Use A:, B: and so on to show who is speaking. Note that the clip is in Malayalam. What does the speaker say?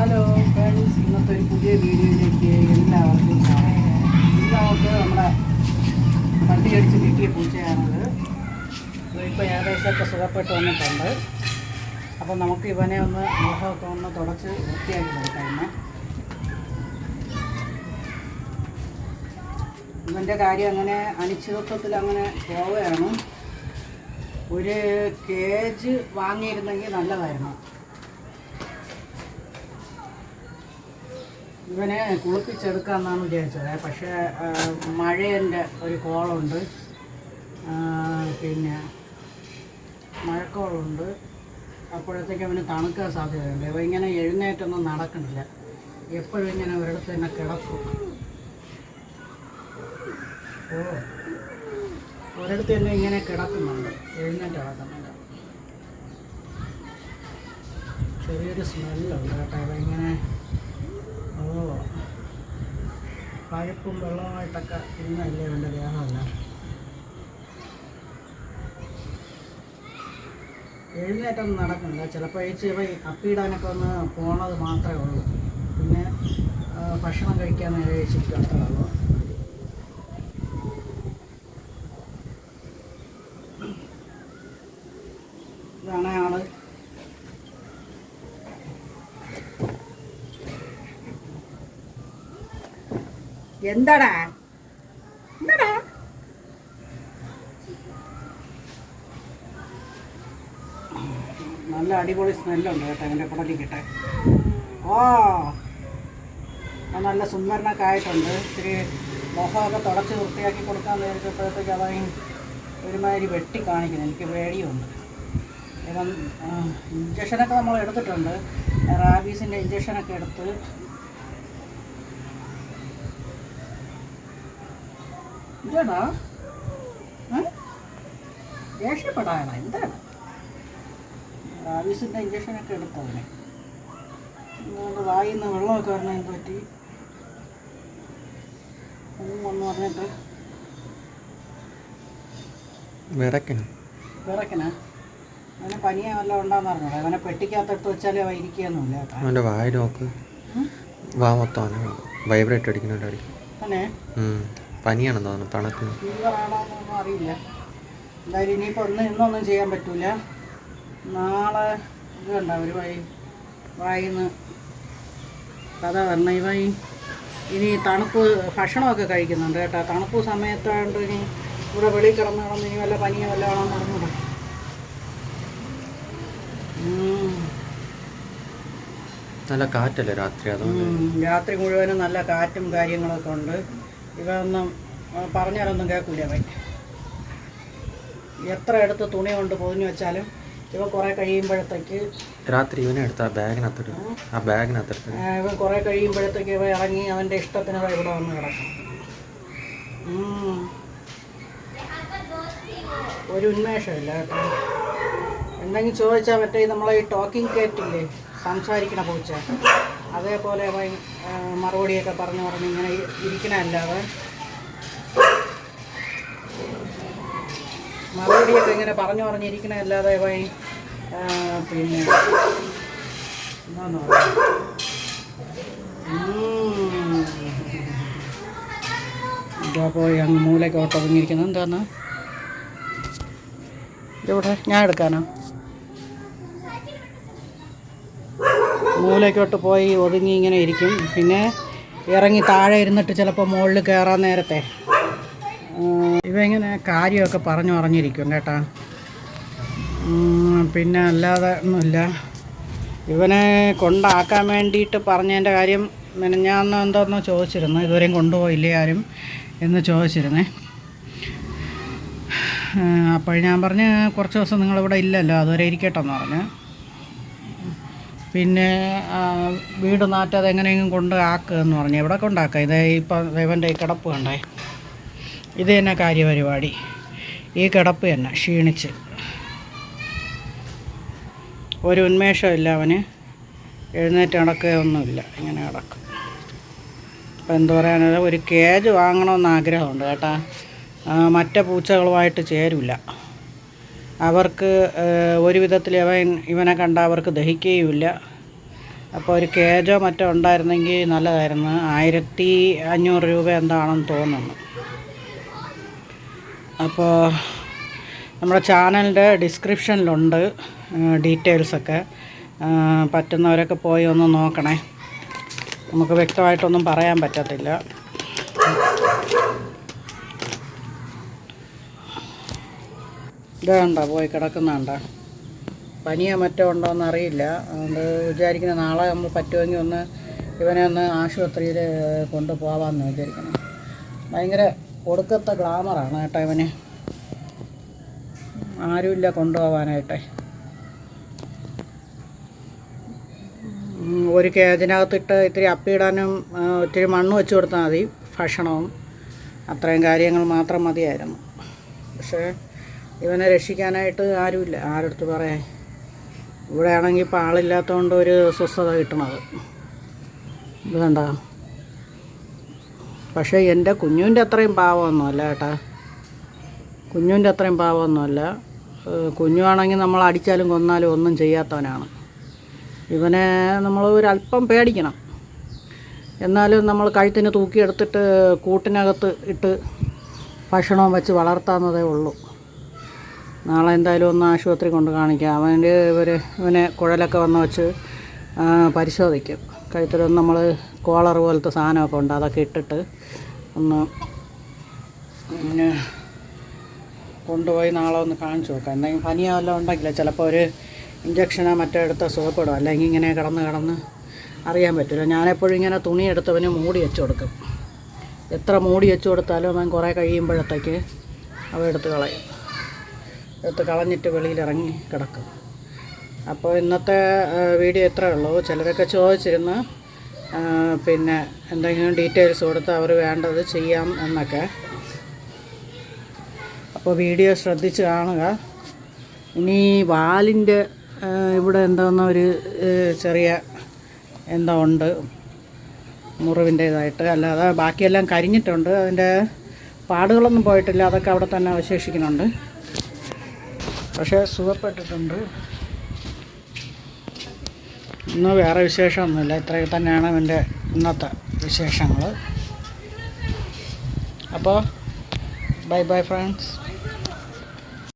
A: ഹലോ ഫ്രണ്ട്സ് ഇന്നത്തെ ഒരു പുതിയ വീഡിയോയിലേക്ക് എല്ലാവർക്കും സ്വാഗതം. നമുക്ക് നമ്മുടെ വണ്ടി അടിച്ച് കിട്ടിയ പൂച്ചയാണത്. ഇപ്പോൾ ഏകദേശമൊക്കെ സുഖപ്പെട്ട് വന്നിട്ടുണ്ട്. അപ്പോൾ നമുക്ക് ഇവനെ ഒന്ന് മുഖമൊക്കെ ഒന്ന് തുടച്ച് വൃത്തിയാക്കി കൊടുക്കാം ഇവന്റെ കാര്യം അങ്ങനെ അനിശ്ചിതത്വത്തിൽ അങ്ങനെ പോവുകയാണ്. ഒരു കേജ് വാങ്ങിയിരുന്നെങ്കിൽ നല്ലതായിരുന്നു. ഇവനെ കുളിപ്പിച്ചെടുക്കാമെന്നാണ് വിചാരിച്ചത്. പക്ഷേ മഴേന്റെ ഒരു കോളുണ്ട്. പിന്നെ മഴക്കോളുണ്ട്. അപ്പോഴത്തേക്ക് അവന് തണുക്കാൻ സാധ്യതയുണ്ട്. ഇവ ഇങ്ങനെ എഴുന്നേറ്റൊന്നും നടക്കണില്ല എപ്പോഴും ഇങ്ങനെ ഒരിടത്ത് തന്നെ കിടക്കും. ഓ ഒരിടത്ത് തന്നെ ഇങ്ങനെ കിടക്കുന്നുണ്ട്. എഴുന്നേറ്റ് കിടക്കുന്നുണ്ട് ചെറിയൊരു സ്മെല്ലുണ്ട് കേട്ടോ. ഇങ്ങനെ ഓ. പഴുപ്പും വെള്ളവുമായിട്ടൊക്കെ ഇന്നല്ലേ വേണ്ട ദേഹമല്ല എഴുന്നേറ്റൊന്നും നടക്കുന്നില്ല. ചിലപ്പോൾ ഈ ചെവ അപ്പിയിടാനൊക്കെ ഒന്ന് പോണത് മാത്രമേ ഉള്ളൂ. പിന്നെ ഭക്ഷണം കഴിക്കാൻ കഴിച്ചിട്ട് അത്രേ ഇതാണ് ആൾ. എന്താടാ? എന്താടാ? നല്ല അടിപൊളി സ്മെല്ലുണ്ട് കേട്ടോ എന്റെ കുടലിക്കിട്ടെ. ഓ നല്ല സുന്ദരനൊക്കെ ആയിട്ടുണ്ട്. ഇത്തിരി മുഖമൊക്കെ തുടച്ച് വൃത്തിയാക്കി കൊടുക്കാൻ നേരിട്ടപ്പോഴത്തേക്ക് അതായി ഒരുമാതിരി വെട്ടി കാണിക്കുന്നു. എനിക്ക് പേടിയുണ്ട്. ഇഞ്ചക്ഷനൊക്കെ നമ്മൾ എടുത്തിട്ടുണ്ട്. റാബീസിന്റെ ഇഞ്ചക്ഷനൊക്കെ എടുത്ത് ഇതാടാ. ദേഷ്യപ്പെടാനാ എന്താണ്? ആവശ്യത്തിന്റെ ഇഞ്ചക്ഷനൊക്കെ എടുത്തതിനെ അതുകൊണ്ട് വായിൽ നിന്ന് വെള്ളമൊക്കെ വരണം എന്ത് പറ്റി. ഒന്ന് പറഞ്ഞിട്ട്.
B: വിറക്കണം
A: വിറക്കന? അവനെ പനിയെ വല്ലതും ഉണ്ടാന്ന് പറഞ്ഞത് അവനെ പെട്ടിക്കകത്തെടുത്ത് വെച്ചാലേ അവ ഇരിക്കുകയൊന്നുമില്ല
B: അവന്റെ വായ നോക്ക്. വാ മൊത്തം അവനെ. വൈബ്രേറ്റ് അടിക്കുന്നുണ്ട് അടിക്കും
A: തന്നെ
B: പനിയാണെന്ന് തോന്നുന്നു തണുപ്പ്.
A: ഫീവർ അറിയില്ല. എന്തായാലും ഇനിയിപ്പോൾ ഒന്ന് ഇന്നൊന്നും ചെയ്യാൻ പറ്റൂല. നാളെ ഇത് കണ്ട ഒരു വൈ വായിന്ന് കഥ പറഞ്ഞ ഇവ ഇനി തണുപ്പ് ഭക്ഷണമൊക്കെ കഴിക്കുന്നുണ്ട് കേട്ടോ. തണുപ്പ് സമയത്തായതുകൊണ്ട് ഇനി ഇവിടെ വെളിയിൽ കിടന്ന് കിടന്ന് ഇനി വല്ല പനിയോ വല്ല ആണോ നടന്നുകൂടാ
B: നല്ല കാറ്റല്ലേ രാത്രി അതുകൊണ്ട്.
A: രാത്രി മുഴുവനും നല്ല കാറ്റും കാര്യങ്ങളൊക്കെ ഉണ്ട്. ഇവ ഒന്നും ആ, പറഞ്ഞാലൊന്നും കേൾക്കൂല അവൻ എത്ര എടുത്ത് തുണി കൊണ്ട് പൊതിഞ്ഞു വെച്ചാലും ഇവ കുറേ കഴിയുമ്പോഴത്തേക്ക്
B: രാത്രി ഇവനെ എടുത്ത് ആ ബാഗിനകത്തിട്ട് ആ? ബാഗിനകത്തിട്ട്
A: ഇവൻ കുറേ കഴിയുമ്പോഴത്തേക്ക് ഇവ ഇറങ്ങി അവന്റെ ഇഷ്ടത്തിന് ഇവ ഇവിടെ വന്ന് കിടക്കും. ഒരു ഉന്മേഷമില്ല കേട്ടോ. എന്തെങ്കിലും ചോദിച്ചാൽ മറ്റേ നമ്മളെ ഈ ടോക്കിംഗ് കേട്ടില്ലേ സംസാരിക്കണ പൂച്ച. അതേപോലെ മറുപടിയൊക്കെ പറഞ്ഞു പറഞ്ഞ് ഇങ്ങനെ ഇരിക്കണമല്ലാതെ മറുപടിയൊക്കെ ഇങ്ങനെ പറഞ്ഞു പറഞ്ഞിരിക്കണമല്ലാതെ വൈ പിന്നെ എന്താന്ന് പോയി അങ്ങ് മൂലയ്ക്ക് എന്താണ് എന്താന്ന്? ഇവിടെ ഞാൻ എടുക്കാനോ? മൂലയ്ക്കോട്ട് പോയി ഒതുങ്ങി ഇങ്ങനെ ഇരിക്കും. പിന്നെ ഇറങ്ങി താഴെ ഇരുന്നിട്ട് ചിലപ്പോൾ മുകളിൽ കയറാൻ നേരത്തെ. ഇവങ്ങനെ കാര്യമൊക്കെ പറഞ്ഞു പറഞ്ഞിരിക്കും കേട്ടാ. പിന്നെ അല്ലാതെ ഒന്നുമില്ല. ഇവനെ കൊണ്ടാക്കാൻ വേണ്ടിയിട്ട് പറഞ്ഞതിന്റെ കാര്യം മെനഞ്ഞാന്ന് എന്തോന്നോ ചോദിച്ചിരുന്നു. ഇതുവരെയും കൊണ്ടുപോയില്ലേ ആരും എന്ന് ചോദിച്ചിരുന്നേ. അപ്പോൾ ഞാൻ പറഞ്ഞ് കുറച്ച് ദിവസം നിങ്ങളിവിടെ ഇല്ലല്ലോ അതുവരെ ഇരിക്കട്ടെ എന്ന് പറഞ്ഞു. പിന്നെ വീട് നാറ്റാതെ എങ്ങനെയെങ്കിലും കൊണ്ട് ആക്കുക എന്ന് പറഞ്ഞു. എവിടെ കൊണ്ടാക്കുക ഇത് ഇപ്പം ഇവന്റെ ഈ കിടപ്പ് കണ്ടേ? ഇത് തന്നെ കാര്യപരിപാടി. ഈ കിടപ്പ് തന്നെ ക്ഷീണിച്ച്. ഒരു ഉന്മേഷമില്ല അവന്. എഴുന്നേറ്റ് നടക്കുകയൊന്നുമില്ല ഇങ്ങനെ കിടക്കും. അപ്പം എന്ത് പറയാനത് ഒരു കേജ് വാങ്ങണമെന്ന് ആഗ്രഹമുണ്ട് കേട്ടാ. മറ്റേ പൂച്ചകളുമായിട്ട് ചേരില്ല. അവർക്ക് ഒരു വിധത്തിൽ അവൻ ഇവനെ കണ്ട അവർക്ക് ദഹിക്കുകയുമില്ല. അപ്പോൾ ഒരു കേജോ മറ്റോ ഉണ്ടായിരുന്നെങ്കിൽ നല്ലതായിരുന്നു. ആയിരത്തി അഞ്ഞൂറ് രൂപ എന്താണെന്ന് തോന്നുന്നു. അപ്പോൾ നമ്മുടെ ചാനലിന്റെ ഡിസ്ക്രിപ്ഷനിലുണ്ട് ഡീറ്റെയിൽസൊക്കെ. പറ്റുന്നവരൊക്കെ പോയി ഒന്ന് നോക്കണേ. നമുക്ക് വ്യക്തമായിട്ടൊന്നും പറയാൻ പറ്റത്തില്ല. ഇത് കണ്ടോ പോയി കിടക്കുന്നുണ്ടോ പനിയോ മറ്റോ ഉണ്ടോയെന്ന് അറിയില്ല. അതുകൊണ്ട് വിചാരിക്കുന്ന നാളെ നമ്മൾ പറ്റുമെങ്കിൽ ഒന്ന് ഇവനെ ഒന്ന് ആശുപത്രിയിൽ കൊണ്ടുപോകാമെന്ന് വിചാരിക്കണം ഭയങ്കര ഒടുക്കത്തെ ഗ്ലാമറാണ് കേട്ടോ ഇവന്. ആരുമില്ല കൊണ്ടുപോകാനായിട്ടെ ഉം, ഒരു കേജിനകത്തിട്ട് ഇത്തിരി അപ്പിയിടാനും ഒത്തിരി മണ്ണ് വെച്ച് കൊടുത്താൽ മതി. ഭക്ഷണവും അത്രയും കാര്യങ്ങൾ മാത്രം മതിയായിരുന്നു. പക്ഷേ ഇവനെ രക്ഷിക്കാനായിട്ട് ആരുമില്ല. ആരടുത്ത് പറയാൻ? ഇവിടെ ആണെങ്കിൽ ഇപ്പം ആളില്ലാത്തതുകൊണ്ട് ഒരു സ്വസ്ഥത കിട്ടണത്. ഇത് പക്ഷേ എന്റെ കുഞ്ഞുവിന്റെ അത്രയും പാവമൊന്നുമല്ല കേട്ടാ. കുഞ്ഞുവിന്റെ അത്രയും പാവമൊന്നുമല്ല. കുഞ്ഞുവാണെങ്കിൽ നമ്മൾ അടിച്ചാലും കൊന്നാലും ഒന്നും ചെയ്യാത്തവനാണ്. ഇവനെ നമ്മൾ ഒരല്പം പേടിക്കണം. എന്നാലും നമ്മൾ കഴുത്തിന് തൂക്കിയെടുത്തിട്ട് കൂട്ടിനകത്ത് ഇട്ട് ഭക്ഷണവും വെച്ച് വളർത്താവുന്നതേ ഉള്ളൂ. നാളെ എന്തായാലും ഒന്ന് ആശുപത്രി കൊണ്ട് കാണിക്കാം. അവന്റെ ഇവർ ഇവനെ കുഴലൊക്കെ വന്ന് വെച്ച് പരിശോധിക്കും. കഴുത്തിലൊന്ന് നമ്മൾ കോളർ പോലത്തെ സാധനമൊക്കെ ഉണ്ട് അതൊക്കെ ഇട്ടിട്ട് ഒന്ന് പിന്നെ കൊണ്ടുപോയി നാളെ ഒന്ന് കാണിച്ചു നോക്കാം എന്തെങ്കിലും പനിയോ വല്ലതും ഉണ്ടെങ്കിൽ ചിലപ്പോൾ ഒരു ഇഞ്ചക്ഷനോ മറ്റോ എടുത്ത് സുഖപ്പെടും അല്ലെങ്കിൽ ഇങ്ങനെ കിടന്ന് കിടന്ന് അറിയാൻ പറ്റില്ല. ഞാനെപ്പോഴും ഇങ്ങനെ തുണി എടുത്തവന് മൂടി വെച്ച് കൊടുക്കും. എത്ര മൂടി വെച്ച് കൊടുത്താലും അവൻ കുറേ കഴിയുമ്പോഴത്തേക്ക് അവ എടുത്ത് കളയും. എടുത്ത് കളഞ്ഞിട്ട് വെളിയിലിറങ്ങി കിടക്കും. അപ്പോൾ ഇന്നത്തെ വീഡിയോ ഇത്രേ ഉള്ളൂ. ചിലരൊക്കെ ചോദിച്ചിരുന്നു പിന്നെ എന്തെങ്കിലും ഡീറ്റെയിൽസ് കൊടുത്ത് അവർ വേണ്ടത് ചെയ്യാം എന്നൊക്കെ. അപ്പോൾ വീഡിയോ ശ്രദ്ധിച്ച് കാണുക. ഇനി വാലിന്റെ ഇവിടെ എന്താണെന്ന ഒരു ചെറിയ എന്തോ ഉണ്ട്. മുറിവിന്റേതായിട്ട്. അല്ലാതെ ബാക്കിയെല്ലാം കരിഞ്ഞിട്ടുണ്ട്. അതിന്റെ പാടുകളൊന്നും പോയിട്ടില്ല. അതൊക്കെ അവിടെ തന്നെ അവശേഷിക്കുന്നുണ്ട്. പക്ഷേ സുഖപ്പെട്ടിട്ടുണ്ട്. ഇന്ന് വേറെ വിശേഷമൊന്നുമില്ല. ഇത്രയൊക്കെ തന്നെയാണ് എന്റെ ഇന്നത്തെ വിശേഷങ്ങൾ അപ്പോൾ ബൈ ബൈ ഫ്രണ്ട്സ്.